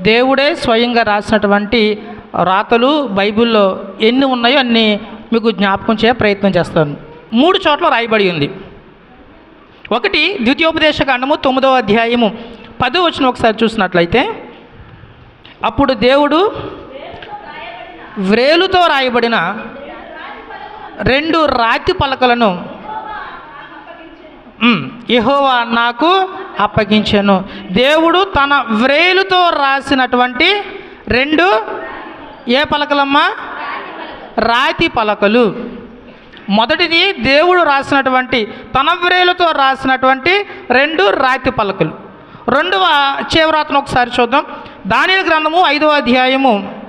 దేవుడే స్వయంగా రాసినటువంటి రాతలు బైబిల్లో ఎన్ని ఉన్నాయో అన్ని మీకు జ్ఞాపకం చేయ ప్రయత్నం చేస్తాను. మూడు చోట్ల రాయబడి ఉంది. ఒకటి ద్వితీయోపదేశ కాండము తొమ్మిదవ అధ్యాయము పదో వచ్చిన ఒకసారి చూసినట్లయితే అప్పుడు దేవుడు వ్రేలుతో రాయబడిన రెండు రాతి పలకలను యెహోవా నాకు అప్పగించాను. దేవుడు తన వ్రేలుతో రాసినటువంటి రెండు ఏ పలకలమ్మా? రాతి పలకలు. మొదటిది దేవుడు రాసినటువంటి తన వ్రేలుతో రాసినటువంటి రెండు రాతి పలకలు. రెండవ చేవరాతను ఒకసారి చూద్దాం. దానియలు గ్రంథము ఐదవ అధ్యాయము.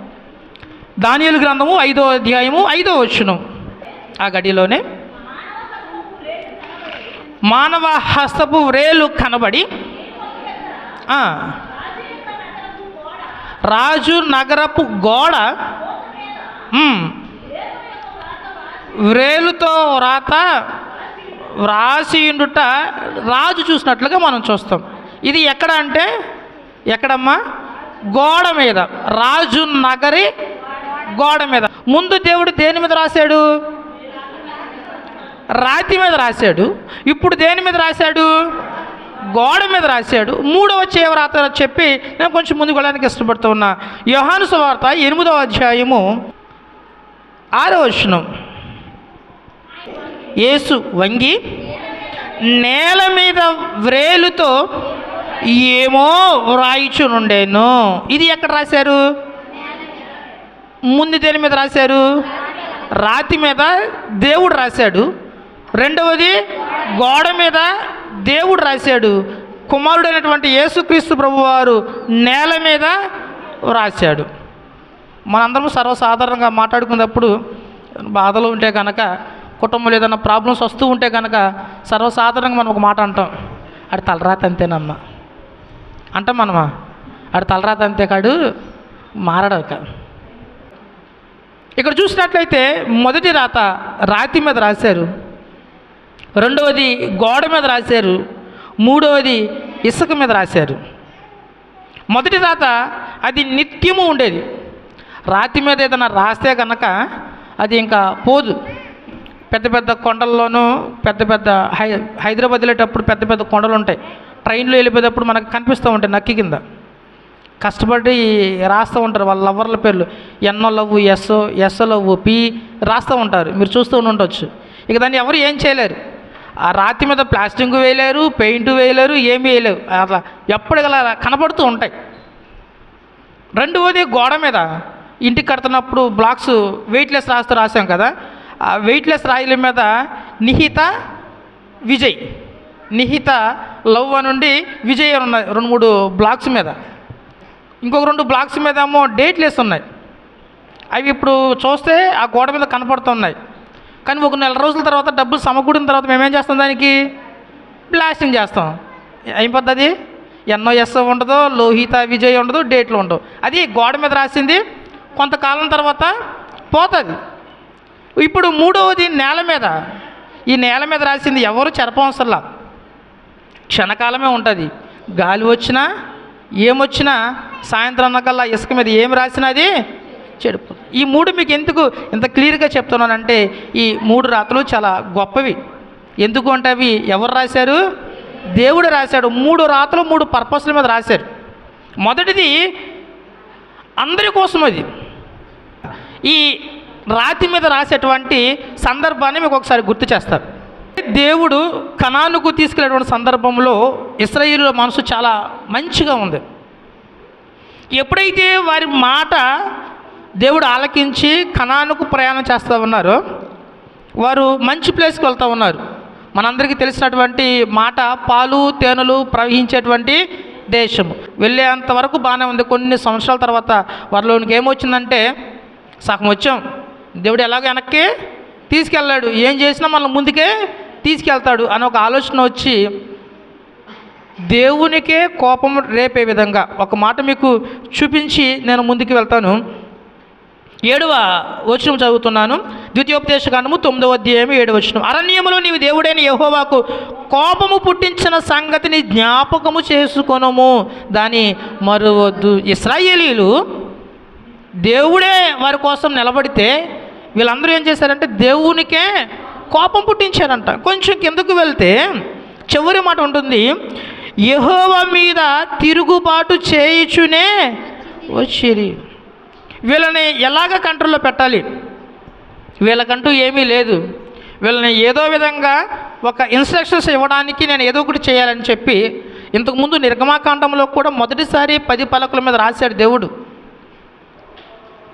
దానియలు గ్రంథము ఐదో అధ్యాయము ఐదో వచ్చును ఆ గడిలోనే మానవ హస్తపు వ్రేలు కనబడి రాజు నగరపు గోడ వ్రేలుతో రాత వ్రాసియుండుట రాజు చూసినట్లుగా మనం చూస్తాం. ఇది ఎక్కడ అంటే ఎక్కడమ్మా? గోడ మీద రాజు నగరి గోడ మీద. ముందు దేవుడు దేని మీద రాశాడు? రాతి మీద రాశాడు ఇప్పుడు దేని మీద రాశాడు? గోడ మీద రాశాడు. మూడవ చేవరాత చెప్పి నేను కొంచెం ముందుకు వెళ్ళడానికి ఇష్టపడుతూ ఉన్నా యోహాను సువార్త ఎనిమిదవ అధ్యాయము ఆరో వచనం. యేసు వంగి నేల మీద వ్రేలుతో ఏమో వ్రాయిచునుండేను. ఇది ఎక్కడ రాశారు? ముందు దేని మీద రాశారు? రాతి మీద దేవుడు రాశాడు. రెండవది గోడ మీద దేవుడు రాశాడు. కుమారుడైనటువంటి యేసుక్రీస్తు ప్రభువారు నేల మీద రాశాడు. మనందరం సర్వసాధారణంగా మాట్లాడుకున్నప్పుడు బాధలు ఉంటే కనుక కుటుంబంలో ఏదైనా ప్రాబ్లమ్స్ వస్తూ ఉంటే కనుక సర్వసాధారణంగా మనం ఒక మాట అంటాం అది తలరాత అంతేనమ్మా. అంటాం మనమా? ఆడి తలరాత అంతే కాడు మారడక ఇక్కడ చూసినట్లయితే మొదటి రాత రాతి మీద రాశారు. రెండవది గోడ మీద రాశారు. మూడవది ఇసుక మీద రాశారు. మొదటి రాత అది నిత్యము ఉండేది. రాతి మీద ఏదైనా రాస్తే కనుక అది ఇంకా పోదు. పెద్ద పెద్ద కొండల్లోనూ పెద్ద పెద్ద హై హైదరాబాద్ వెళ్ళేటప్పుడు పెద్ద పెద్ద కొండలు ఉంటాయి. ట్రైన్లో వెళ్ళిపోయేటప్పుడు మనకు కనిపిస్తూ ఉంటాయి నక్కి కింద. కష్టపడి రాస్తూ ఉంటారు వాళ్ళ లవ్వర్ల పేర్లు. ఎన్నో love S S love P రాస్తూ ఉంటారు. మీరు చూస్తూ ఉండొచ్చు. ఇక దాన్ని ఎవరు ఏం చేయలేరు. ఆ రాతి మీద ప్లాస్టింగ్ వేయలేరు పెయింట్ వేయలేరు ఏమీ వేయలేరు. అట్లా ఎప్పటికలా కనబడుతూ ఉంటాయి. రెండవది గోడ మీద ఇంటికి కడుతున్నప్పుడు బ్లాక్స్ వెయిట్లెస్ రాస్తూ రాసాం కదా ఆ వెయిట్లెస్ రాయిల మీద నిహిత విజయ్ నిహిత లవ్ నుండి విజయ్ అని ఉన్నాయి రెండు మూడు బ్లాక్స్ మీద. ఇంకొక రెండు బ్లాక్స్ మీద ఏమో డేట్లెస్ ఉన్నాయి. అవి ఇప్పుడు చూస్తే ఆ గోడ మీద కనపడుతున్నాయి. కానీ ఒక నెల రోజుల తర్వాత డబ్బులు సమకూడిన తర్వాత మేమేం చేస్తాం దానికి? బ్లాస్టింగ్ చేస్తాం. ఏం పద్ధతి? ఎన్ఓఎస్ఓ ఉండదు లోహిత విజయ్ ఉండదు డేట్లు ఉండవు. అది గోడ మీద రాసింది కొంతకాలం తర్వాత పోతుంది. ఇప్పుడు మూడవది నేల మీద. ఈ నేల మీద రాసింది ఎవరు? చెరపవసరలా క్షణకాలమే ఉంటుంది. గాలి వచ్చినా ఏమొచ్చినా సాయంత్రం అన్నకల్లా ఇసుక మీద ఏం అది చెడిపోతుంది. ఈ మూడు మీకు ఎందుకు ఇంత క్లియర్గా చెప్తున్నానంటే ఈ మూడు రాతలు చాలా గొప్పవి. ఎందుకు అంటే అవి ఎవరు రాశారు? దేవుడు రాశాడు. మూడు రాతలు మూడు పర్పస్ల మీద రాశారు. మొదటిది అందరి కోసం అది. ఈ రాతి మీద రాసేటువంటి సందర్భాన్ని మీకు ఒకసారి గుర్తు చేస్తారు దేవుడు కణానుకు తీసుకెళ్ళేటువంటి సందర్భంలో ఇస్రాయిల్ మనసు చాలా మంచిగా ఉంది. ఎప్పుడైతే వారి మాట దేవుడు ఆలకించి కణానుకు ప్రయాణం చేస్తూ ఉన్నారు. వారు మంచి ప్లేస్కి వెళ్తూ ఉన్నారు. మనందరికీ తెలిసినటువంటి మాట పాలు తేనెలు ప్రవహించేటువంటి దేశము. వెళ్ళేంత వరకు బాగానే ఉంది. కొన్ని సంవత్సరాల తర్వాత వారిలోనికి ఏమొచ్చిందంటే సగం వచ్చాం. దేవుడు ఎలాగో వెనక్కి తీసుకెళ్ళాడు. ఏం చేసినా మనల్ని ముందుకే తీసుకెళ్తాడు అని ఒక ఆలోచన వచ్చి దేవునికే కోపం రేపే విధంగా. ఒక మాట మీకు చూపించి నేను ముందుకు వెళ్తాను. ఏడవ వచనం చదువుతున్నాను. ద్వితీయోపదేశ కాండము తొమ్మిదవ అధ్యాయం ఏడు వచ్చిన అరణ్యములో నీవు దేవుడైన యహోవాకు కోపము పుట్టించిన సంగతిని జ్ఞాపకము చేసుకొనము. దాని మరువద్దు. ఇస్రాయేలీలు దేవుడే వారి కోసం నిలబడితే వీళ్ళందరూ ఏం చేశారంటే దేవునికే కోపం పుట్టించారంట. కొంచెం కిందకు వెళ్తే చివరి మాట ఉంటుంది యహోవ మీద తిరుగుబాటు చేయుచునే వచ్చిరి. వీళ్ళని ఎలాగ కంట్రోల్లో పెట్టాలి? వీళ్ళకంటూ ఏమీ లేదు. వీళ్ళని ఏదో విధంగా ఒక ఇన్స్ట్రక్షన్స్ ఇవ్వడానికి నేను ఏదో ఒకటి చేయాలని చెప్పి ఇంతకుముందు నిర్గమాకాండంలో కూడా మొదటిసారి పది పలకల మీద రాశాడు దేవుడు.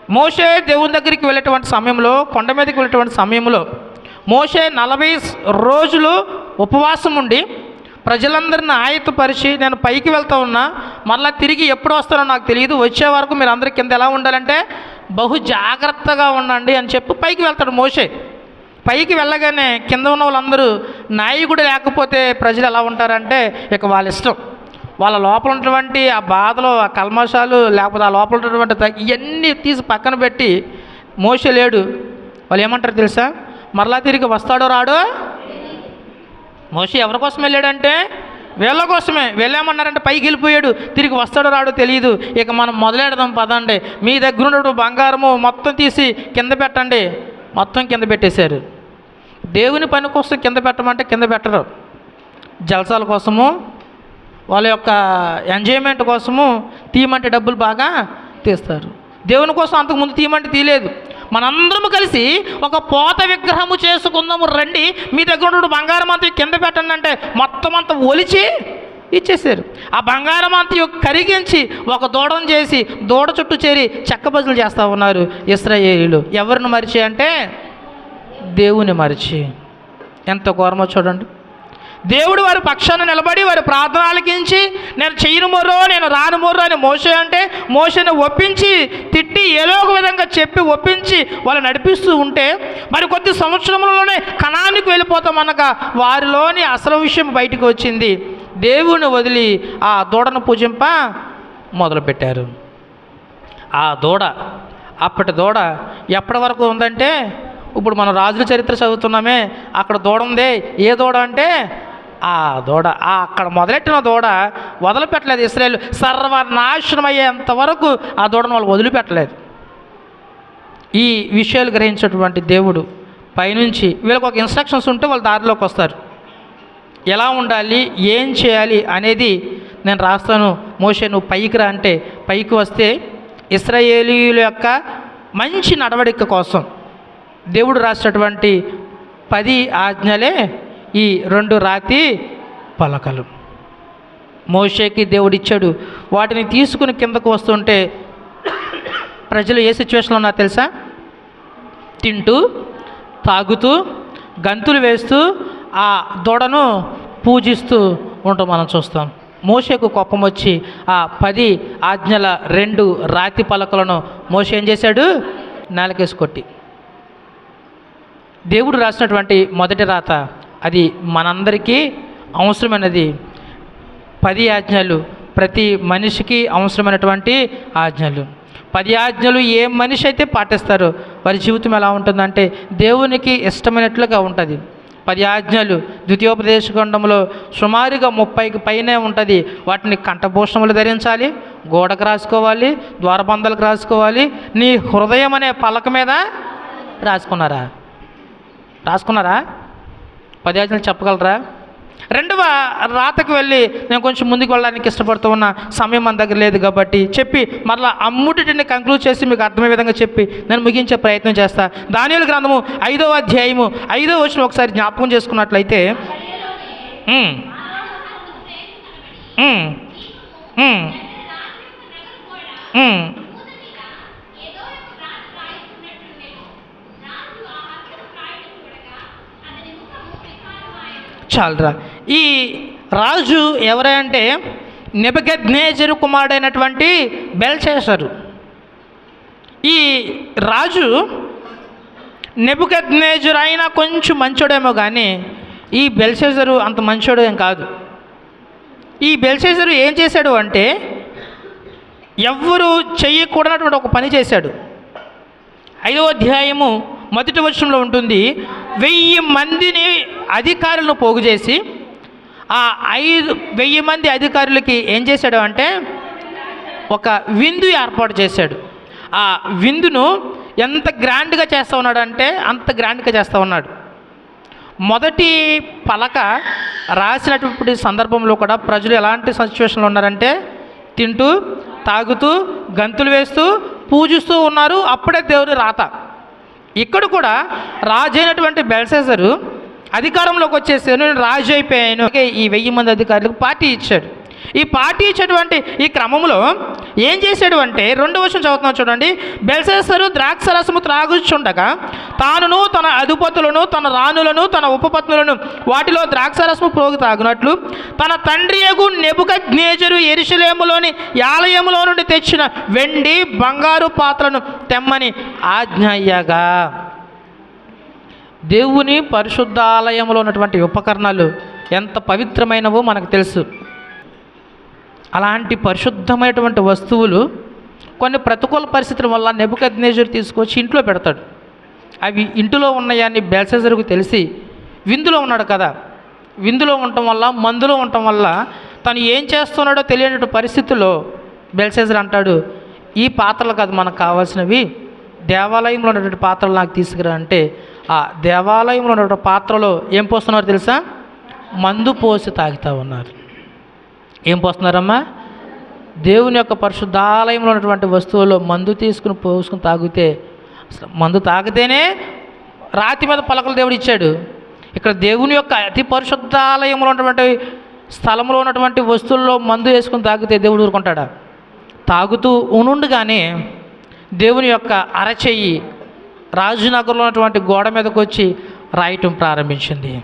మోషే దేవుని దగ్గరికి వెళ్ళేటువంటి సమయంలో కొండ మీదకి వెళ్ళేటువంటి సమయంలో మోషే నలభై రోజులు ఉపవాసం ఉండి ప్రజలందరిని ఆయత్తపరిచి నేను పైకి వెళ్తా ఉన్నా మళ్ళీ తిరిగి ఎప్పుడు వస్తానో నాకు తెలియదు. వచ్చే వరకు మీరు అందరి కింద ఎలా ఉండాలంటే బహు జాగ్రత్తగా ఉండండి అని చెప్పి పైకి వెళ్తాడు మోసే పైకి వెళ్ళగానే కింద ఉన్న వాళ్ళందరూ నాయకుడు లేకపోతే ప్రజలు ఎలా ఉంటారంటే ఇక వాళ్ళ ఇష్టం. వాళ్ళ లోపల ఉన్నటువంటి ఆ బాధలు ఆ కల్మషాలు లేకపోతే ఆ లోపల ఉన్నటువంటి ఇవన్నీ తీసి పక్కన పెట్టి మోసే లేడు. వాళ్ళు ఏమంటారు తెలుసా? మరలా తిరిగి వస్తాడో రాడో మోసే ఎవరి కోసం వెళ్ళాడంటే? వీళ్ళ కోసమే. వెళ్ళామన్నారంటే పైకి వెళ్ళిపోయాడు. తిరిగి వస్తాడో రాడో తెలియదు. ఇక మనం మొదలెడదాం పదండి. మీ దగ్గర ఉన్న బంగారము మొత్తం తీసి కింద పెట్టండి. మొత్తం కింద పెట్టేశారు. దేవుని పని కోసం కింద పెట్టమంటే కింద పెట్టరు. జలసాల కోసము వాళ్ళ యొక్క ఎంజాయ్మెంట్ కోసము తీయమంటే డబ్బులు బాగా తీస్తారు. దేవుని కోసం అంతకుముందు తీయమంటే తీయలేదు. మనందరము కలిసి ఒక పోత విగ్రహము చేసుకుందాము రండి. మీ దగ్గర ఉన్న బంగారం అంతా కింద పెట్టండి అంటే మొత్తం అంతా ఒలిచి ఇచ్చేసారు ఆ బంగారం అంతా కరిగించి ఒక దూడను చేసి దూడ చుట్టూ చేరి చెక్క బజులు చేస్తూ ఉన్నారు ఇస్రాయేలీలు ఎవరిని మరిచి అంటే? దేవుని మరిచి. ఎంత ఘోరమో చూడండి. దేవుడు వారి పక్షాన నిలబడి వారి ప్రార్థన ఆలకించి నేను చెయ్యను మొర్రో నేను రాను మొర్రో అని మోసే అంటే మోసను ఒప్పించి ఏదో ఒక విధంగా చెప్పి ఒప్పించి వాళ్ళు నడిపిస్తూ ఉంటే మరి కొద్ది సంవత్సరంలోనే కణానికి వెళ్ళిపోతామనక వారిలోని అసలు విషయం బయటకు వచ్చింది. దేవుని వదిలి ఆ దూడను పూజింప మొదలుపెట్టారు. ఆ దూడ అప్పటి దూడ ఎప్పటి వరకు ఉందంటే ఇప్పుడు మనం రాజుల చరిత్ర చదువుతున్నామే అక్కడ దూడ ఉందే ఏ దూడ అంటే ఆ దూడ ఆ అక్కడ మొదలెట్టిన దూడ వదిలిపెట్టలేదు ఇస్రాయేల్. సర్వనాశనం అయ్యేంత వరకు ఆ దూడను వాళ్ళు వదిలిపెట్టలేదు. ఈ విషయాలు గ్రహించేటువంటి దేవుడు పైనుంచి వీళ్ళకి ఒక ఇన్స్ట్రక్షన్స్ ఉంటే వాళ్ళు దారిలోకి వస్తారు. ఎలా ఉండాలి? ఏం చేయాలి? అనేది నేను రాస్తాను. మోషే నువ్వు పైకి రా అంటే పైకి వస్తే ఇస్రాయేలీల యొక్క మంచి నడవడిక కోసం దేవుడు రాసినటువంటి పది ఆజ్ఞలే ఈ రెండు రాతి పలకలు. మోషేకి దేవుడిచ్చాడు. వాటిని తీసుకుని కిందకు వస్తుంటే ప్రజలు ఏ సిచ్యువేషన్లో ఉన్నా తెలుసా? తింటూ తాగుతూ గంతులు వేస్తూ ఆ దూడను పూజిస్తూ ఉంటాం మనం చూస్తాం. మోషేకు కోపం వచ్చి ఆ పది ఆజ్ఞల రెండు రాతి పలకలను మోషే ఏం చేశాడు? నేలకేసి కొట్టి. దేవుడు రాసినటువంటి మొదటి రాత అది మనందరికీ అవసరమైనది. పది ఆజ్ఞలు ప్రతి మనిషికి అవసరమైనటువంటి ఆజ్ఞలు. పది ఆజ్ఞలు ఏ మనిషి అయితే పాటిస్తారో వారి జీవితం ఎలా ఉంటుందంటే దేవునికి ఇష్టమైనట్లుగా ఉంటుంది. పది ఆజ్ఞలు ద్వితీయోపదేశఖండంలో సుమారుగా ముప్పైకి పైనే ఉంటుంది. వాటిని కంఠభూషణములు ధరించాలి గోడకు రాసుకోవాలి ద్వారబంధాలకు రాసుకోవాలి. నీ హృదయం అనే పలక మీద రాసుకున్నారా? రాసుకున్నారా? పది ఆజ్ఞలు చెప్పగలరా? రెండవ రాతకు వెళ్ళి నేను కొంచెం ముందుకు వెళ్ళడానికి ఇష్టపడుతూ ఉన్న సమయం మన దగ్గర లేదు కాబట్టి చెప్పి మరలా అమ్ముటిని కంక్లూడ్ చేసి మీకు అర్థమయ్యే విధంగా చెప్పి నేను ముగించే ప్రయత్నం చేస్తా. దానియుల గ్రంథము ఐదవ అధ్యాయము ఐదవ వచ్చిన ఒకసారి జ్ఞాపకం చేసుకున్నట్లయితే చాలరా ఈ రాజు ఎవరంటే నెబగద్నేజరు కుమారుడైనటువంటి బెల్చేసరు ఈ రాజు నెబుకద్నేజరు అయినా కొంచెం మంచోడేమో కానీ ఈ బెల్సేజరు అంత మంచోడేం ఏం కాదు. ఈ బెల్సేజరు ఏం చేశాడు అంటే ఎవ్వరు చెయ్యకూడనటువంటి ఒక పని చేశాడు. ఐదో అధ్యాయము మొదటి వచనంలో ఉంటుంది వెయ్యి మందిని అధికారులను పోగు చేసి ఆ ఐదు వెయ్యి మంది అధికారులకి ఏం చేశాడు అంటే ఒక విందు ఏర్పాటు చేశాడు. ఆ విందును ఎంత గ్రాండ్గా చేస్తూ ఉన్నాడు అంటే అంత గ్రాండ్గా చేస్తూ ఉన్నాడు. మొదటి పలక రాసినటువంటి సందర్భంలో కూడా ప్రజలు ఎలాంటి సిచ్యువేషన్లో ఉన్నారంటే తింటూ తాగుతూ గంతులు వేస్తూ పూజిస్తూ ఉన్నారు. అప్పుడే దేవుని రాత. ఇక్కడ కూడా రాజైనటువంటి అయినటువంటి బెల్సేసరు అధికారంలోకి వచ్చేసి నేను రాజు అయిపోయాను. ఓకే, ఈ వెయ్యి మంది అధికారులకు పార్టీ ఇచ్చాడు. ఈ పార్టీ ఇచ్చేటువంటి ఈ క్రమంలో ఏం చేశాడు అంటే రెండు వర్షం చదువుతున్నాం చూడండి. బెల్సేసరు ద్రాక్ష రసము త్రాగుచుండగా తానును తన అధిపతులను తన రాణులను తన ఉపపత్నులను వాటిలో ద్రాక్ష రసము ప్రోగి తాగినట్లు తన తండ్రి యగు నెబుక జ్ఞేజరు ఎరుషలేములోని యాలయములో నుండి తెచ్చిన వెండి బంగారు పాత్రను తెమ్మని ఆజ్ఞయ్యగా దేవుని పరిశుద్ధాలయంలో ఉన్నటువంటి ఉపకరణాలు ఎంత పవిత్రమైనవో మనకు తెలుసు. అలాంటి పరిశుద్ధమైనటువంటి వస్తువులు కొన్ని ప్రతికూల పరిస్థితుల వల్ల నెబుకద్నేజర్ తీసుకొచ్చి ఇంట్లో పెడతాడు. అవి ఇంటిలో ఉన్నాయని బెల్సెజర్కు తెలిసి విందులో ఉన్నాడు కదా. విందులో ఉండటం వల్ల మందులో ఉండటం వల్ల తను ఏం చేస్తున్నాడో తెలియనటువంటి పరిస్థితుల్లో బెల్సెజర్ అంటాడు ఈ పాత్రలు కాదు మనకు కావాల్సినవి. దేవాలయంలో ఉన్నటువంటి పాత్రలు నాకు తీసుకురా అంటే ఆ దేవాలయంలో ఉన్నటువంటి పాత్రలో ఏం పోస్తున్నారు తెలుసా? మందు పోసి తాగుతూ ఉన్నారు. ఏం పోస్తున్నారమ్మా? దేవుని యొక్క పరిశుద్ధాలయంలో ఉన్నటువంటి వస్తువుల్లో మందు తీసుకుని పోసుకుని తాగితే మందు తాగితేనే రాతి మీద పలకలు దేవుడు ఇచ్చాడు. ఇక్కడ దేవుని యొక్క అతి పరిశుద్ధాలయంలో ఉన్నటువంటి స్థలంలో ఉన్నటువంటి వస్తువుల్లో మందు వేసుకుని తాగితే దేవుడు ఊరుకుంటాడా? తాగుతూ ఉనుండగానే దేవుని యొక్క అరచెయ్యి రాజునగర్లో ఉన్నటువంటి గోడ మీదకి వచ్చి రాయటం ప్రారంభించింది.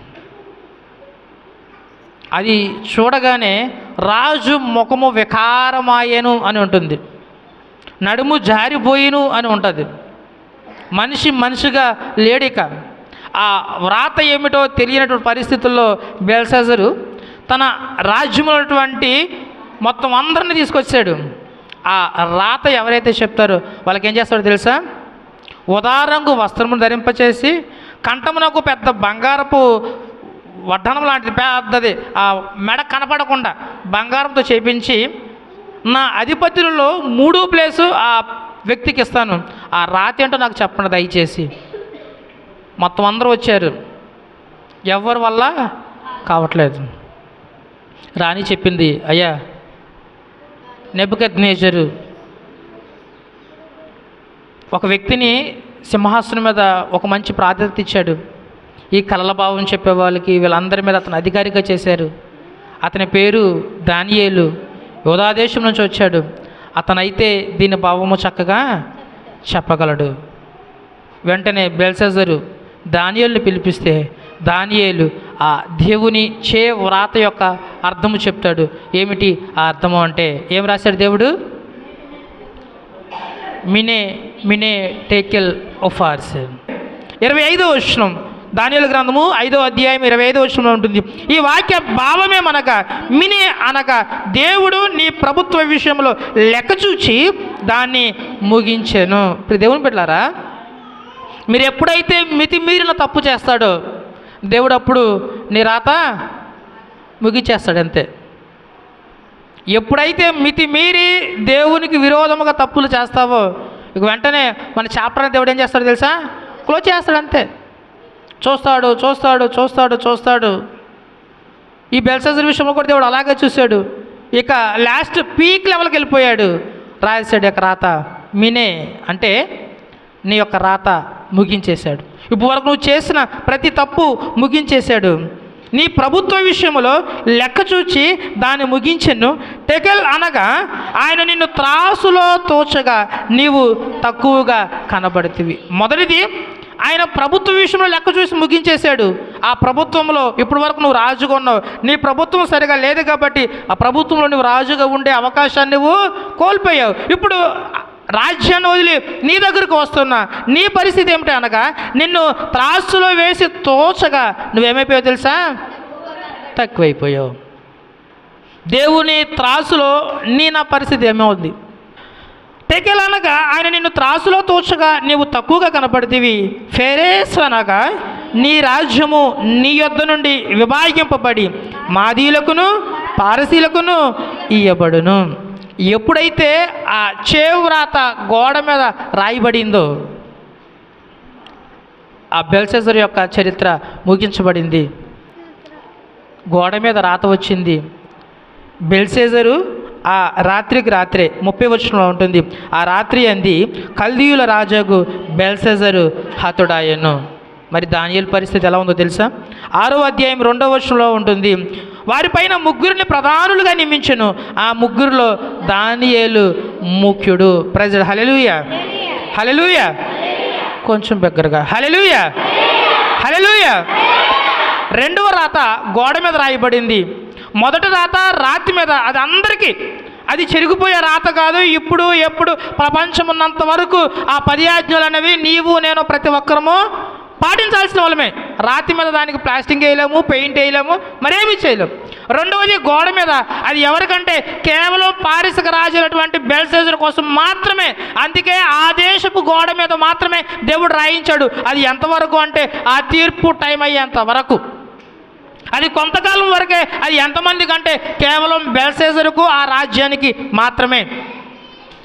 అది చూడగానే రాజు ముఖము వికారమాయను అని ఉంటుంది. నడుము జారిపోయిను అని ఉంటుంది. మనిషి మనిషిగా లేడిక ఆ వ్రాత ఏమిటో తెలియనటువంటి పరిస్థితుల్లో బెల్సెజరు తన రాజ్యంలో మొత్తం అందరిని తీసుకొచ్చాడు. ఆ రాత ఎవరైతే చెప్తారో వాళ్ళకి ఏం చేస్తాడో తెలుసా? ఉదారంగు వస్త్రము ధరింపచేసి కంఠమునకు పెద్ద బంగారపు వడ్డనం లాంటిది పెద్దది ఆ మెడ కనపడకుండా బంగారంతో చేపించి నా అధిపతులలో మూడో ప్లేసు ఆ వ్యక్తికి ఇస్తాను. ఆ రాతి ఏంటో నాకు చెప్పండి దయచేసి. మొత్తం అందరూ వచ్చారు. ఎవరి వల్ల? కావట్లేదు. రాణి చెప్పింది అయ్యా నెబుకద్ నేచరు ఒక వ్యక్తిని సింహాసనం మీద ఒక మంచి ప్రాధాన్యత ఇచ్చాడు. ఈ కలల భావం చెప్పే వాళ్ళకి వీళ్ళందరి మీద అతను అధికారిగా చేశారు. అతని పేరు దానియేలు. యోధాదేశం నుంచి వచ్చాడు. అతనైతే దీని భావము చక్కగా చెప్పగలడు. వెంటనే బెల్సెజరు దానియేలుని పిలిపిస్తే దానియేలు ఆ దేవుని చే వ్రాత యొక్క అర్థము చెప్తాడు. ఏమిటి ఆ అర్థము అంటే? ఏం రాశాడు దేవుడు? మినే మినే టేకెల్ ఒఫార్స్ ఇరవై ఐదో వచనం దానియలు గ్రంథము ఐదో అధ్యాయం ఇరవై ఐదో వచనంలో ఉంటుంది. ఈ వాక్య భావమే మనక మినే అనగా దేవుడు నీ ప్రభుత్వ విషయంలో లెక్క చూచి దాన్ని ముగించాను. ఇప్పుడు దేవుని పెట్టారా మీరు ఎప్పుడైతే మితిమీరిన తప్పు చేస్తాడో దేవుడు అప్పుడు నీ రాత ముగించేస్తాడు అంతే ఎప్పుడైతే మితి మీరి దేవునికి విరోధముగా తప్పులు చేస్తావో ఇక వెంటనే మన చాప్టర్ దేవుడు ఏం చేస్తాడు తెలుసా? క్లోజ్ చేస్తాడు అంతే. చూస్తాడు చూస్తాడు చూస్తాడు చూస్తాడు. ఈ బెల్సజర్ విషయంలో కూడా దేవుడు అలాగే చూశాడు. ఇక లాస్ట్ పీక్ లెవెల్కి వెళ్ళిపోయాడు. రాసేసాడు యొక్క రాత మినే అంటే నీ యొక్క రాత ముగించేశాడు. ఇప్పుడు వరకు నువ్వు చేసిన ప్రతి తప్పు ముగించేశాడు. నీ ప్రభుత్వ విషయంలో లెక్క చూచి దాన్ని ముగించెను. టెకెల్ అనగా ఆయన నిన్ను త్రాసులో తోచగా నీవు తక్కువగా కనబడుతుంది మొదటిది ఆయన ప్రభుత్వ విషయంలో లెక్క చూసి ముగించేశాడు. ఆ ప్రభుత్వంలో ఇప్పటి వరకు నువ్వు రాజుగా ఉన్నావు. నీ ప్రభుత్వం సరిగా లేదు కాబట్టి ఆ ప్రభుత్వంలో నువ్వు రాజుగా ఉండే అవకాశాన్ని నువ్వు కోల్పోయావు. ఇప్పుడు రాజ్యాన్ని వదిలి నీ దగ్గరకు వస్తున్నా నీ పరిస్థితి ఏమిటి అనగా నిన్ను త్రాసులో వేసి తోచగా నువ్వేమైపోయావు తెలుసా? తక్కువైపోయావు. దేవుని త్రాసులో నీ నా పరిస్థితి ఏమవుద్ది? తెకెల్ అనగా ఆయన నిన్ను త్రాసులో తోచగా నీవు తక్కువగా కనపడితివి ఫెరేస్ అనగా నీ రాజ్యము నీ యొద్ద నుండి విభాగింపబడి మాదీలకును పారసీలకును ఇయ్యబడును. ఎప్పుడైతే ఆ చేవ్రాత గోడ మీద రాయబడిందో ఆ బెల్సెజర్ యొక్క చరిత్ర ముగించబడింది. గోడ మీద రాత వచ్చింది. బెల్సేజరు ఆ రాత్రికి రాత్రే ముప్పై వచనంలో ఉంటుంది ఆ రాత్రి అంది కల్దీయుల రాజాకు బెల్సెజరు హతుడాయను. మరి దానియేలు పరిస్థితి ఎలా ఉందో తెలుసా? ఆరో అధ్యాయం రెండో వచనంలో ఉంటుంది వారిపైన ముగ్గురిని ప్రధానులుగా నియమించను. ఆ ముగ్గురులో దానియేలు ముఖ్యుడు. ప్రజలు హలెలుయ హలెలుయ కొంచెం దగ్గరగా. హలెలుయ హలెలుయ రెండవ రాత గోడ మీద రాయబడింది. మొదటి రాత రాతి మీద. అది అందరికీ. అది చెరిగిపోయే రాత కాదు. ఇప్పుడు ఎప్పుడు ప్రపంచం ఉన్నంత వరకు ఆ పది ఆజ్ఞలు అనేవి నీవు నేను ప్రతి ఒక్కరము పాటించాల్సిన వాళ్ళమే. రాతి మీద దానికి ప్లాస్టింగ్ వేయలేము పెయింట్ వేయలేము మరేమీ చేయలేము. రెండవది గోడ మీద అది ఎవరికంటే కేవలం పారిసక రాజులటువంటి బెల్సేజర్ కోసం మాత్రమే. అందుకే ఆ దేశపు గోడ మీద మాత్రమే దేవుడు రాయించాడు. అది ఎంతవరకు అంటే ఆ తీర్పు టైం అయ్యేంత వరకు. అది కొంతకాలం వరకే అది ఎంతమంది కంటే కేవలం బెల్సేజర్కు ఆ రాజ్యానికి మాత్రమే.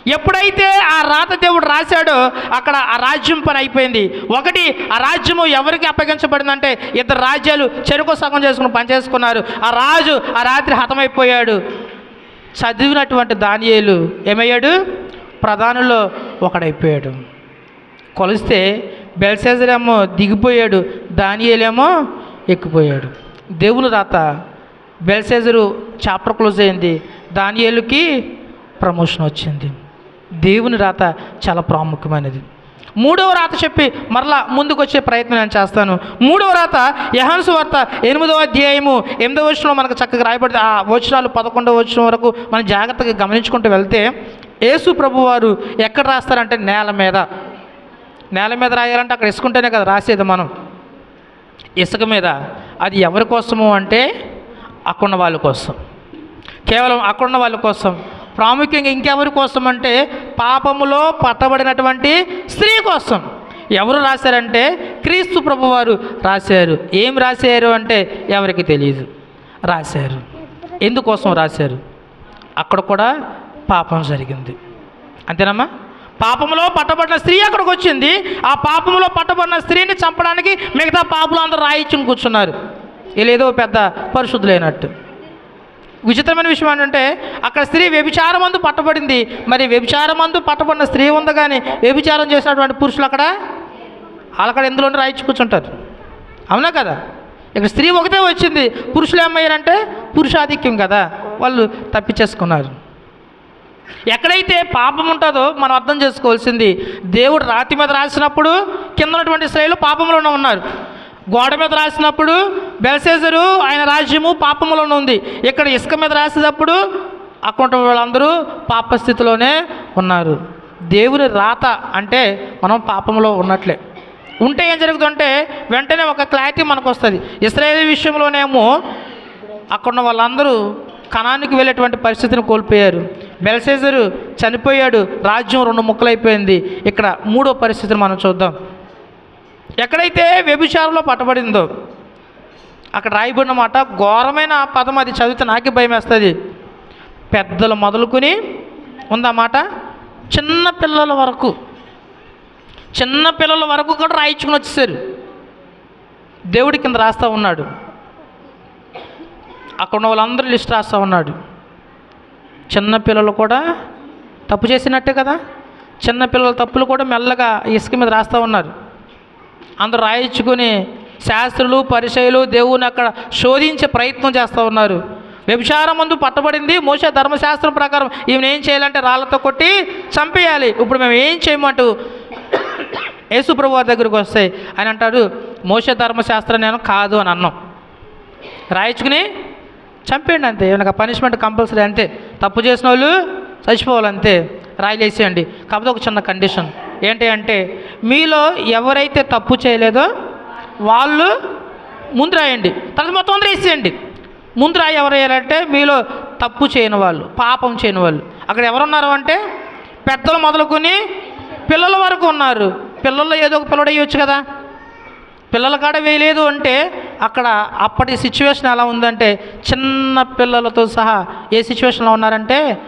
ఎప్పుడైతే ఆ రాత దేవుడు రాశాడో అక్కడ ఆ రాజ్యం పని అయిపోయింది. ఒకటి ఆ రాజ్యము ఎవరికి అప్పగించబడిందంటే ఇద్దరు రాజ్యాలు చెరుకు సగం చేసుకుని పనిచేసుకున్నారు ఆ రాజు ఆ రాత్రి హతమైపోయాడు. చదివినటువంటి దానియేలు ఏమయ్యాడు? ప్రధానుల్లో ఒకడైపోయాడు. కొలిస్తే బెల్సేజరేమో దిగిపోయాడు దానియేలేమో ఎక్కిపోయాడు. దేవుని రాత బెల్సేజరు చాప్టర్ క్లోజ్ అయింది. దానియేలుకి ప్రమోషన్ వచ్చింది. దేవుని రాత చాలా ప్రాముఖ్యమైనది. మూడవ రాత చెప్పి మరలా ముందుకు వచ్చే ప్రయత్నం నేను చేస్తాను. మూడవ రాత యహాన్సు వార్త ఎనిమిదవ అధ్యాయము ఎనిమిదవ వచనంలో మనకు చక్కగా రాయబడింది ఆ వచనాలు పదకొండవ వచనం వరకు మనం జాగ్రత్తగా గమనించుకుంటూ వెళ్తే యేసు ప్రభు వారు ఎక్కడ రాస్తారంటే నేల మీద. నేల మీద రాయాలంటే అక్కడ ఇసుకుంటేనే కదా రాసేది మనం. ఇసుక మీద. అది ఎవరి కోసము అంటే అక్కడున్న వాళ్ళ కోసం. కేవలం అక్కడున్న వాళ్ళ కోసం. ప్రాముఖ్యంగా ఇంకెవరి కోసం అంటే పాపములో పట్టబడినటువంటి స్త్రీ కోసం. ఎవరు రాశారంటే క్రీస్తు ప్రభువారు రాశారు. ఏం రాశారు అంటే ఎవరికి తెలియదు రాశారు. ఎందుకోసం రాశారు? అక్కడ కూడా పాపం జరిగింది. అంతేనమ్మా? పాపంలో పట్టబడిన స్త్రీ అక్కడికి వచ్చింది. ఆ పాపంలో పట్టబడిన స్త్రీని చంపడానికి మిగతా పాపులు అందరూ రాయించుకుని కూర్చున్నారు వీళ్ళేదో పెద్ద పరిశుద్ధులైనట్టు. విచిత్రమైన విషయం ఏంటంటే అక్కడ స్త్రీ వ్యభిచారమందు పట్టబడింది. మరి వ్యభిచారమందు పట్టబడిన స్త్రీ ఉంది కానీ వ్యభిచారం చేసినటువంటి పురుషులు అక్కడ? వాళ్ళక్కడ ఎందులోనే రాయించి కూర్చుంటారు. అవునా కదా? ఇక్కడ స్త్రీ ఒకటే వచ్చింది. పురుషులు ఏమయ్యారంటే పురుషాధిక్యం కదా. వాళ్ళు తప్పించేసుకున్నారు. ఎక్కడైతే పాపం ఉంటుందో మనం అర్థం చేసుకోవాల్సింది దేవుడు రాతి మీద రాసినప్పుడు కింద ఉన్నటువంటి స్త్రీలు పాపంలోనే ఉన్నారు. గోడ మీద రాసినప్పుడు బెల్సేజరు ఆయన రాజ్యము పాపంలోనే ఉంది. ఇక్కడ ఇసుక మీద రాసేటప్పుడు అక్కడ వాళ్ళందరూ పాపస్థితిలోనే ఉన్నారు. దేవుని రాత అంటే మనం పాపంలో ఉన్నట్లే. ఉంటే ఏం జరుగుతుందంటే వెంటనే ఒక క్లారిటీ మనకు వస్తుంది ఇస్రాయేల్ విషయంలోనేమో అక్కడున్న వాళ్ళందరూ కణానికి వెళ్ళేటువంటి పరిస్థితిని కోల్పోయారు. బెల్సేజరు చనిపోయాడు రాజ్యం రెండు ముక్కలైపోయింది. ఇక్కడ మూడో పరిస్థితిని మనం చూద్దాం. ఎక్కడైతే వ్యభిచారంలో పట్టబడిందో అక్కడ రాయబడిన మాట ఘోరమైన పదం అది చదివితే నాకే భయం వేస్తుంది పెద్దలు మొదలుకొని ఉందన్నమాట చిన్నపిల్లల చిన్న పిల్లల వరకు చిన్న పిల్లల వరకు కూడా రాయించుకుని వచ్చేసారు. దేవుడి కింద రాస్తూ ఉన్నాడు. అక్కడ ఉన్న వాళ్ళందరూ లిస్ట్ రాస్తూ ఉన్నాడు. చిన్న పిల్లలు కూడా తప్పు చేసినట్టే కదా? చిన్న పిల్లల తప్పులు కూడా మెల్లగా ఇసుక మీద రాస్తూ ఉన్నారు. అందరూ రాయించుకుని శాస్త్రులు పరిచయులు దేవుని అక్కడ శోధించే ప్రయత్నం చేస్తూ ఉన్నారు. వ్యభిచారం ముందు పట్టబడింది. మోస ధర్మశాస్త్రం ప్రకారం ఈమెను ఏం చేయాలంటే రాళ్ళతో కొట్టి చంపేయాలి. ఇప్పుడు మేము ఏం చేయమంటూ యేసుప్రభు వారి దగ్గరికి వస్తాయి ఆయన అంటాడు మోస ధర్మశాస్త్రం నేను కాదు అని అన్నాం. రాయించుకుని చంపేయండి అంతే. ఏమైనా పనిష్మెంట్ కంపల్సరీ అంతే. తప్పు చేసిన వాళ్ళు చచ్చిపోవాలి అంతే రాయలేసేయండి కాకపోతే ఒక చిన్న కండిషన్ ఏంటి అంటే మీలో ఎవరైతే తప్పు చేయలేదో వాళ్ళు ముందు రాయండి తర్వాత మొత్తం అందరూ వేసేయండి. ముందు రాయి ఎవరు వేయాలంటే మీలో తప్పు చేయని వాళ్ళు పాపం చేయని వాళ్ళు. అక్కడ ఎవరున్నారు అంటే పెద్దలు మొదలుకొని పిల్లల వరకు ఉన్నారు. పిల్లల్లో ఏదో ఒక పిల్లడు వేయొచ్చు కదా. పిల్లల కాడ వేయలేదు అంటే అక్కడ అప్పటి సిచ్యువేషన్ ఎలా ఉందంటే చిన్న పిల్లలతో సహా ఏ సిచ్యువేషన్లో ఉన్నారంటే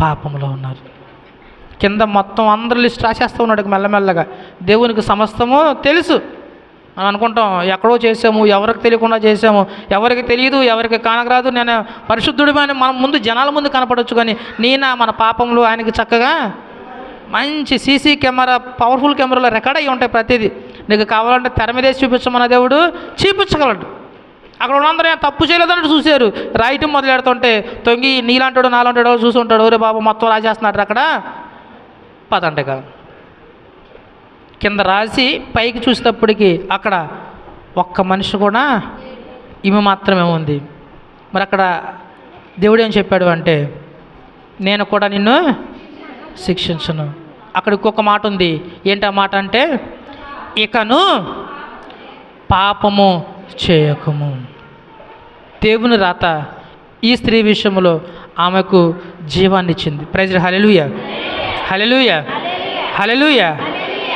పాపంలో ఉన్నారు. కింద మొత్తం అందరి లిస్ట్ రాసేస్తూ ఉన్నాడు మెల్లమెల్లగా. దేవునికి సమస్తము తెలుసు. మనం అనుకుంటాం ఎక్కడో చేసాము ఎవరికి తెలియకుండా చేసాము ఎవరికి తెలియదు ఎవరికి కానకరాదు నేను పరిశుద్ధుడు అని మనం ముందు జనాల ముందు కనపడవచ్చు కానీ నేనా మన పాపంలో ఆయనకి చక్కగా మంచి సీసీ కెమెరా పవర్ఫుల్ కెమెరాలో రికార్డ్ అయ్యి ఉంటాయి ప్రతిదీ. నీకు కావాలంటే తెర మీదే చూపించమన్న దేవుడు చూపించగలడు. అక్కడ ఉన్నందరూ తప్పు చేయలేదని చూశారు. రాయటం మొదలు పెడుతుంటే తొంగి నీలాంటాడు నాలాంటాడో చూసి ఉంటాడు. ఒరే బాబు మొత్తం రాసేస్తున్నాడు అక్కడ. పదండగా కింద. రాసి పైకి చూసేటప్పటికి అక్కడ ఒక్క మనిషి కూడా ఈమె మాత్రమే ఉంది. మరి అక్కడ దేవుడు ఏం చెప్పాడు అంటే నేను కూడా నిన్ను శిక్షించను. అక్కడ ఇంకొక మాట ఉంది. ఏంటి ఆ మాట అంటే ఇకను పాపము చేయకము. దేవుని రాత ఈ స్త్రీ విషయంలో ఆమెకు జీవాన్ని ఇచ్చింది. ప్రజలు హలెలుయ హలెలుయ హలెలుయ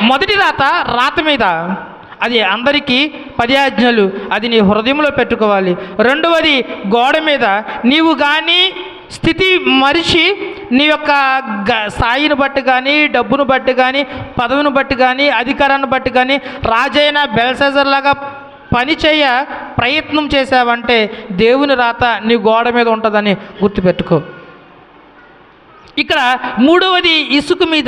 మొదటి రాత రాత మీద. అది అందరికీ పది ఆజ్ఞలు. అది నీ హృదయంలో పెట్టుకోవాలి. రెండవది గోడ మీద. నీవు కానీ స్థితి మరిచి నీ యొక్క గ- స్థాయిని బట్టి కానీ డబ్బును బట్టి కానీ పదవిని బట్టి కానీ అధికారాన్ని బట్టి కానీ రాజైన బెల్సెజర్ లాగా పని చేయ ప్రయత్నం చేసావంటే దేవుని రాత నీ గోడ మీద ఉంటుందని గుర్తుపెట్టుకో. ఇక్కడ మూడవది ఇసుక మీద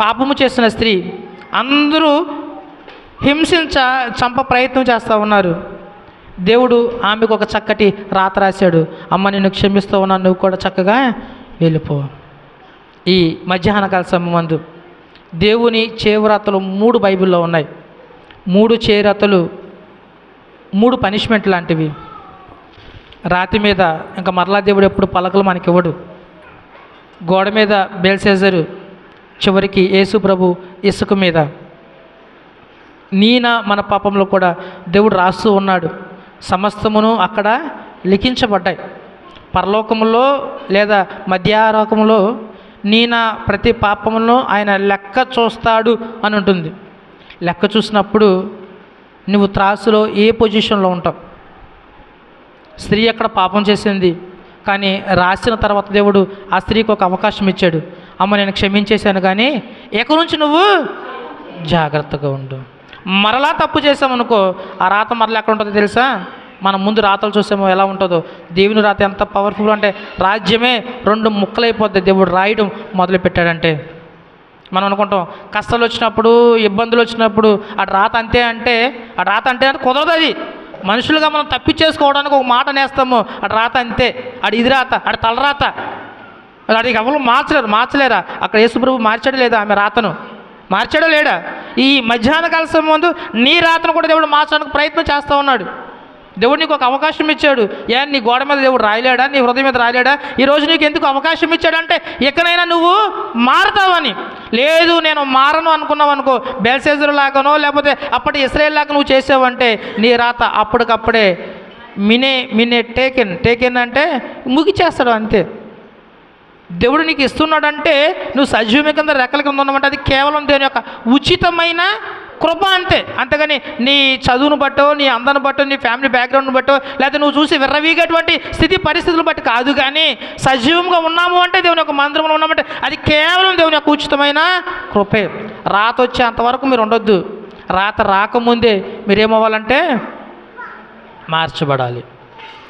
పాపము చేసిన స్త్రీ. అందరూ హింసించ చంప ప్రయత్నం చేస్తూ ఉన్నారు. దేవుడు ఆమెకు ఒక చక్కటి రాత రాశాడు. అమ్మ నిన్ను క్షమిస్తూ ఉన్నాను నువ్వు కూడా చక్కగా వెళ్ళిపో. ఈ మధ్యాహ్న కాల సమయమందు దేవుని చేవ్రాతలు మూడు బైబిల్లో ఉన్నాయి. మూడు చేరతలు మూడు పనిష్మెంట్ లాంటివి. రాతి మీద ఇంకా మరలా దేవుడు ఎప్పుడు పలకలు మనకివ్వడు. గోడ మీద బెల్సేజరు చివరికి యేసు ప్రభు ఇసుక మీద. నీనా మన పాపంలో కూడా దేవుడు రాస్తూ ఉన్నాడు. సమస్తమును అక్కడ లిఖించబడ్డాయి. పరలోకములో లేదా మధ్యారోకములో నీనా ప్రతి పాపములను ఆయన లెక్క చూస్తాడు అని ఉంటుంది. లెక్క చూసినప్పుడు నువ్వు త్రాసులో ఏ పొజిషన్లో ఉంటావు? స్త్రీ అక్కడ పాపం చేసింది? కానీ రాసిన తర్వాత దేవుడు ఆ స్త్రీకి ఒక అవకాశం ఇచ్చాడు. అమ్మ నేను క్షమించేశాను కానీ ఇక నుంచి నువ్వు? జాగ్రత్తగా ఉండు. మరలా తప్పు చేసామనుకో ఆ రాత మరలా ఎక్కడ ఉంటుందో తెలుసా? మనం ముందు రాతలు చూసామో ఎలా ఉంటుందో. దేవుని రాత ఎంత పవర్ఫుల్ అంటే రాజ్యమే రెండు ముక్కలైపోద్ది. దేవుడు రాయడం మొదలు పెట్టాడంటే మనం అనుకుంటాం కష్టాలు వచ్చినప్పుడు ఇబ్బందులు వచ్చినప్పుడు ఆ రాత అంతే అంటే ఆ రాత అంటే కుదరదు అది. మనుషులుగా మనం తప్పించేసుకోవడానికి ఒక మాట నేస్తాము. అటు రాత అంతే అటు ఇది రాత అటు తలరాత అడిగి ఎవరు మార్చలేరు మార్చలేరా? అక్కడ యేసుప్రభు మార్చాడు లేదా? ఆమె రాతను. మార్చాడా లేడా? ఈ మధ్యాహ్న కాల సమయం ముందు నీ రాతను కూడా దేవుడు మార్చడానికి ప్రయత్నం చేస్తూ ఉన్నాడు. దేవుడు నీకు ఒక అవకాశం ఇచ్చాడు. ఏ నీ గోడ మీద దేవుడు రాయలేడా? నీ హృదయం మీద రాయలేడా? ఈరోజు నీకు ఎందుకు అవకాశం ఇచ్చాడంటే ఎక్కడైనా నువ్వు మారతావని. లేదు నేను మారను అనుకున్నావు అనుకో బెల్సేజర్ లాగానో లేకపోతే అప్పటి ఇస్రాయేల్ లాగా నువ్వు చేసావంటే నీ రాత అప్పటికప్పుడే మినే మినే టేకెన్. టేకెన్ అంటే ముగిచేస్తాడు అంతే. దేవుడు నీకు ఇస్తున్నాడంటే నువ్వు సజీవమి కింద రెక్కల కింద ఉన్నామంటే అది కేవలం దేని యొక్క ఉచితమైన కృప అంతే. అంతేగాని నీ చదువును బట్టో నీ అందాన్ని బట్టో నీ ఫ్యామిలీ బ్యాక్గ్రౌండ్ని బట్టో లేకపోతే నువ్వు చూసి విర్రవీగేటువంటి స్థితి పరిస్థితులు బట్టి కాదు కానీ సజీవంగా ఉన్నాము అంటే దేవుని యొక్క మందిరంలో ఉన్నామంటే అది కేవలం దేవుని యొక్క ఉచితమైన కృపే. రాత వచ్చే అంతవరకు మీరు ఉండొద్దు. రాత రాకముందే మీరేమవ్వాలంటే మార్చబడాలి.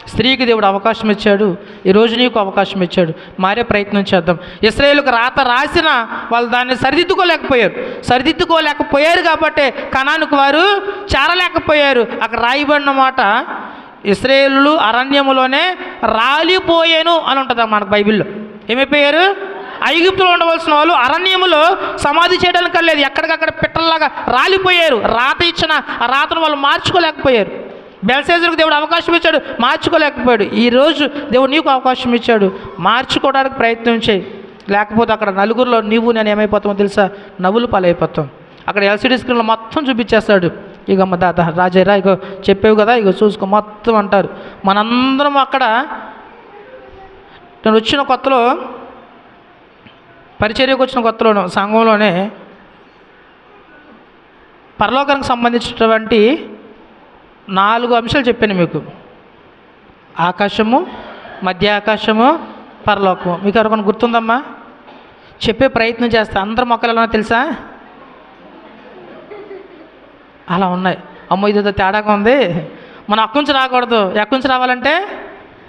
స్త్రీకి దేవుడు అవకాశం ఇచ్చాడు ఈరోజు నీకు అవకాశం ఇచ్చాడు. మారే ప్రయత్నం చేద్దాం. ఇస్రాయేల్కి రాత రాసిన వాళ్ళు దాన్ని సరిదిద్దుకోలేకపోయారు. సరిదిద్దుకోలేకపోయారు కాబట్టి కణానికి వారు చేరలేకపోయారు. అక్కడ రాయబడిన మాట ఇస్రాయేళ్ళు అరణ్యములోనే రాలిపోయాను అని ఉంటుంది మనకు బైబిల్లో. ఏమైపోయారు? ఐగుప్తులో ఉండవలసిన వాళ్ళు అరణ్యములో సమాధి చేయడానికి లేదు ఎక్కడికక్కడ పిట్టల్లాగా రాలిపోయారు. రాత ఇచ్చిన ఆ రాతను వాళ్ళు మార్చుకోలేకపోయారు. బెల్సేజర్కు దేవుడు అవకాశం ఇచ్చాడు. మార్చుకోలేకపోయాడు. ఈరోజు దేవుడు నీకు అవకాశం ఇచ్చాడు. మార్చుకోవడానికి ప్రయత్నం చేయి. లేకపోతే అక్కడ నలుగురిలో నీవు నేను ఏమైపోతామో తెలుసా? నవ్వులు పాలైపోతాం. అక్కడ ఎల్సిడి స్క్రీన్లో మొత్తం చూపించేస్తాడు. ఇక అమ్మ దాదా రాజయ్యరా ఇగో చెప్పావు కదా ఇగో చూసుకో మొత్తం అంటారు. మనందరం అక్కడ నేను వచ్చిన కొత్తలో పరిచర్యకు వచ్చిన కొత్తలోను సంఘంలోనే పరలోకానికి సంబంధించినటువంటి నాలుగు అంశాలు చెప్పాను మీకు. ఆకాశము మధ్య ఆకాశము పరలోకము. మీకు ఎవరికొని గుర్తుందమ్మా? చెప్పే ప్రయత్నం చేస్తా. అందరు మొక్కలు ఎలా తెలుసా? అలా ఉన్నాయి. అమ్మో ఇదేదో తేడాగా ఉంది. మనం అక్కడి నుంచి రాకూడదు. ఎక్కడి నుంచి రావాలంటే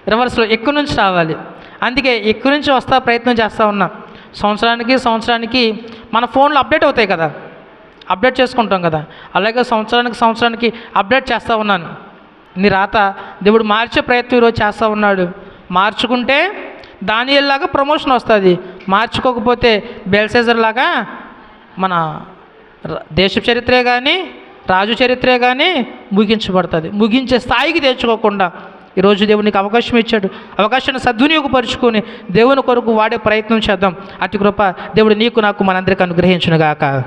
రివర్స్లో ఎక్కువ నుంచి రావాలి. అందుకే ఎక్కువ నుంచి వస్తా ప్రయత్నం చేస్తూ ఉన్నా. సంవత్సరానికి సంవత్సరానికి మన ఫోన్లో అప్డేట్ అవుతాయి కదా. అప్డేట్ చేసుకుంటాం కదా. అలాగే సంవత్సరానికి సంవత్సరానికి అప్డేట్ చేస్తూ ఉన్నాను. నీ రాత దేవుడు మార్చే ప్రయత్నం ఈరోజు చేస్తూ ఉన్నాడు. మార్చుకుంటే దానిలాగా ప్రమోషన్ వస్తుంది. మార్చుకోకపోతే బెల్సైజర్ లాగా మన దేశ చరిత్రే కానీ రాజు చరిత్రే కానీ ముగించబడుతుంది. ముగించే స్థాయికి తెచ్చుకోకుండా ఈరోజు దేవునికి అవకాశం ఇచ్చాడు. అవకాశాన్ని సద్వినియోగపరుచుకొని దేవుని కొరకు వాడే ప్రయత్నం చేద్దాం. అతి కృప దేవుడు నీకు నాకు మనందరికీ అనుగ్రహించునుగాక.